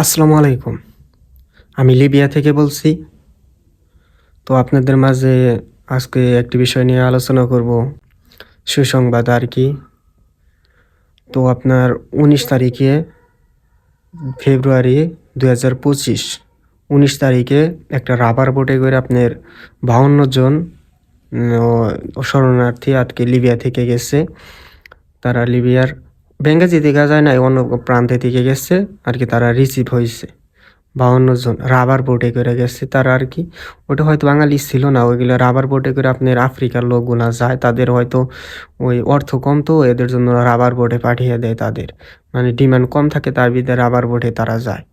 আসসালামু আলাইকুম। আমি লিবিয়া থেকে বলছি। তো আপনাদের মাঝে আজকে একটি বিষয় নিয়ে আলোচনা করব। সুসংবাদ আর কি। তো আপনার উনিশ তারিখে ফেব্রুয়ারি দু হাজার পঁচিশ, উনিশ তারিখে একটা রাবার বোটে করে আপনার বাউন্ন জন শরণার্থী আজকে লিবিয়া থেকে গেছে। তারা লিবিয়ার বেঙ্গাজি থেকে যায় না অন্য প্রান্তে থেকে গেছে, আর কি তারা রিসিভ হয়েছে। বা অন্যজন রাবার বোটে করে গেছে তারা আর কি। ওটা হয়তো বাঙালি ছিল না, ওইগুলো রাবার বোটে করে আপনার আফ্রিকার লোকগুলা যায়, তাদের হয়তো ওই অর্থ কম তো, এদের জন্য রাবার বোটে পাঠিয়ে দেয় তাদের। মানে ডিমান্ড কম থাকে, তার বিদে রাবার বোটে তারা যায়।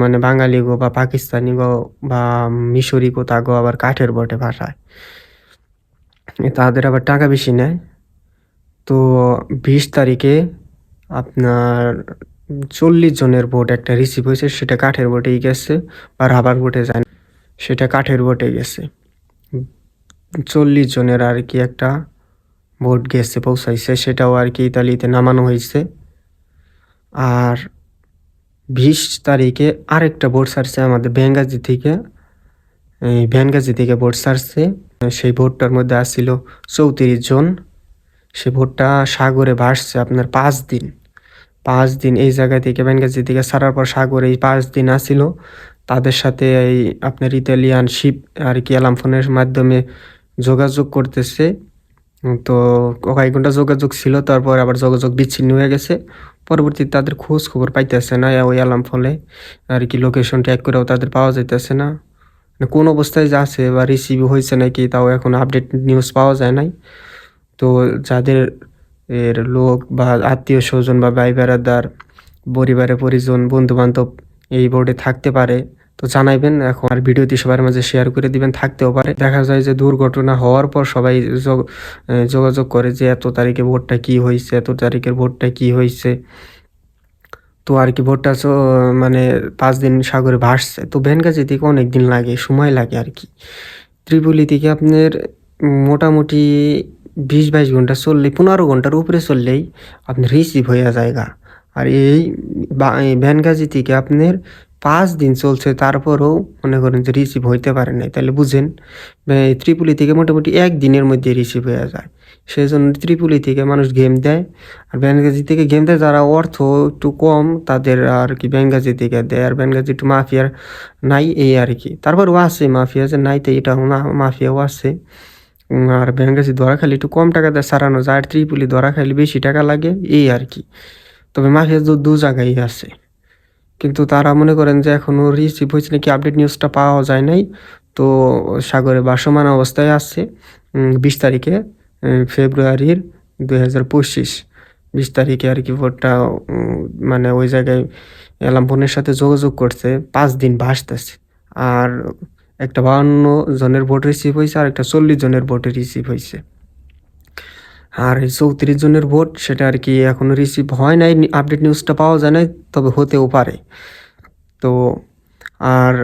মানে বাঙালি গো বা পাকিস্তানি গো বা মিশরি গো, তা গো আবার কাঠের বোটে পাঠায়। তাদের আবার টাকা বেশি নেয়। তো বিশ তারিখে আপনার চল্লিশ জনের ভোট একটা রিসিভ হয়েছে, সেটা কাঠের ভোটেই গেছে বা রাবার ভোটে যায়। সেটা কাঠের ভোটে গেছে চল্লিশ জনের আর কি একটা ভোট গেছে, পৌঁছাইছে, সেটাও আর কি ইতালিতে নামানো হয়েছে আর বিশ তারিখে আরেকটা ভোট সারছে আমাদের বেঙ্গাজি থেকে, এই বেঙ্গাজি থেকে ভোট ছাড়ছে সেই ভোটটার মধ্যে আসছিল চৌত্রিশ জন সে ভোটটা সাগরে ভাসছে আপনার পাঁচ দিন। পাঁচ দিন এই জায়গা থেকে বেঙ্গাজি থেকে ছাড়ার পর সাগরে এই পাঁচ দিন আসিল তাদের সাথে এই আপনার ইতালিয়ান শিপ আর কি অ্যালাম ফোনের মাধ্যমে যোগাযোগ করতেছে। তো কয়েক ঘণ্টা যোগাযোগ ছিল, তারপর আবার যোগাযোগ বিচ্ছিন্ন হয়ে গেছে। পরবর্তীতে তাদের খোঁজ খবর পাইতেছে না, ওই অ্যালাম ফলে আর কি লোকেশন ট্যাগ করেও তাদের পাওয়া যাইতেছে না। মানে কোন অবস্থায় যাচ্ছে বা রিসিভ হয়েছে নাকি তাও এখন আপডেট নিউজ পাওয়া যায় নাই। তো যাদের এর লোক বা আত্মীয় স্বজন বা ভাই বেড়াদার পরিবারের পরিজন বন্ধু বান্ধব এই বোর্ডে থাকতে পারে, তো জানাইবেন। এখন আর ভিডিওটি সবার মাঝে শেয়ার করে দিবেন, থাকতেও পারে। দেখা যায় যে দুর্ঘটনা হওয়ার পর সবাই যোগ- যোগাযোগ করে যে এত তারিখে ভোটটা কি হয়েছে এত তারিখের ভোটটা কি হয়েছে তো আর কি ভোটটা মানে পাঁচ দিন সাগরে ভাসছে। তো বেনগাজি থেকে অনেক দিন লাগে, সময় লাগে আর কি। ত্রিপুলি থেকে আপনার মোটামুটি বিশ বাইশ ঘণ্টা চললে পনেরো ঘণ্টার উপরে চললেই আপনার রিসিভ হয়ে জায়গা আর এই ভ্যানগাজি থেকে আপনার পাঁচ দিন চলছে, তারপরেও মনে করেন যে রিসিভ হইতে পারে নাই। তাহলে বুঝেন ত্রিপুলি থেকে মোটামুটি এক দিনের মধ্যে রিসিভ হয়ে যায়। সেই জন্য ত্রিপুলি থেকে মানুষ গেম দেয়, আর ব্যানগাজি থেকে গেম দেয়, যারা অর্থ একটু কম, তাদের আর কি ব্যানগাজি থেকে দেয়। আর ব্যানগাজি একটু মাফিয়ার নাই এই আর কি। তারপরও আছে মাফিয়া, যে নাই তো এটা মাফিয়াও আছে। আর ব্যানগাজি ধরা খালি একটু কম টাকা দেয়, সারানো যায়, আর ত্রিপুলি ধরা খাইলে বেশি টাকা লাগে, এই আর কি। তবে মাফিয়া দু দু জায়গায় আছে। কিন্তু তারা মনে করেন যে এখনও রিসিভ হয়েছে নাকি আপডেট নিউজটা পাওয়া যায় নাই। তো সাগরে বাসমান অবস্থায় আছে বিশ তারিখে ফেব্রুয়ারির দুই হাজার পঁচিশ। বিশ তারিখে আর কি ভোটটা মানে ওই জায়গায় অ্যালাম ফোনের সাথে যোগাযোগ করছে, পাঁচ দিন ভাসতেছে। আর একটা বাহান্ন জনের ভোট রিসিভ হয়েছে আর একটা চল্লিশ জনের ভোট রিসিভ হয়েছে। আর এই চৌত্রিশ জনের ভোট সেটা আর কি এখনও রিসিভ হয় নাই আপডেট নিউজটা পাওয়া যায় নাই, তবে হতেও পারে। তো আর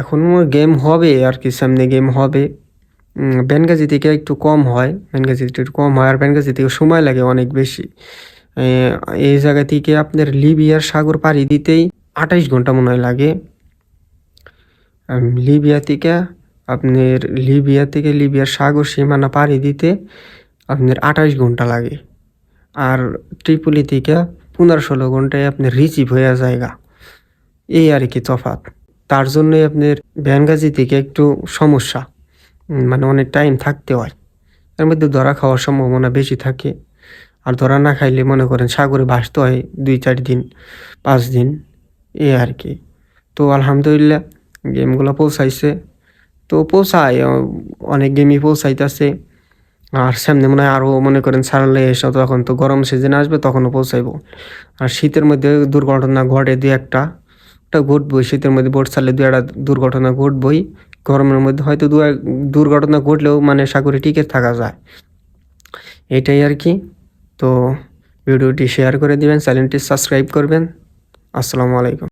এখনও গেম হবে, আর কি সামনে গেম হবে। ব্যানগাজি থেকে একটু কম হয় বেনগাজি থেকে একটু কম হয়, আর ব্যানগাজি থেকে সময় লাগে অনেক বেশি। এই জায়গা থেকে আপনার লিবিয়ার সাগর পাড়ি দিতেই আঠাইশ ঘণ্টা মনে হয় লাগে। লিবিয়া থেকে আপনার লিবিয়া থেকে লিবিয়ার সাগর সীমানা পাড়ি দিতে আপনার আঠাশ ঘণ্টা লাগে। আর ট্রিপলি থেকে পনেরো ষোলো ঘন্টায় আপনার রিসিভ হয়ে জায়গা। এই আর কি তফাৎ। তার জন্যই আপনার ভ্যানগাজি থেকে একটু সমস্যা। মানে অনেক টাইম থাকতে হয়। এর মধ্যে ধরা খাওয়ার সম্ভাবনা বেশি থাকে। আর ধরা না খাইলে মনে করেন সাগরে ভাসতে হয় দুই চার দিন, পাঁচ দিন। এই আর কি। তো আলহামদুলিল্লাহ গেমগুলো পৌঁছাইছে। তো পৌঁছায় অনেক গেমই পৌঁছাইতেছে। আর সামনে মনে হয় আরও মনে করেন ছাড়লে এসব তখন তো গরম সিজন আসবে, তখনও পৌঁছাইবো। আর শীতের মধ্যে দুর্ঘটনা ঘটে দু একটা। ওটা ঘটবই, শীতের মধ্যে বোট ছাড়লে দু একটা দুর্ঘটনা ঘটবই। গরমের মধ্যে হয়তো দু এক, দুর্ঘটনা ঘটলেও মানে সাগরে টিকে থাকা যায়। এটাই আর কি। তো ভিডিওটি শেয়ার করে দিবেন, চ্যানেলটি সাবস্ক্রাইব করবেন। আসসালামু আলাইকুম।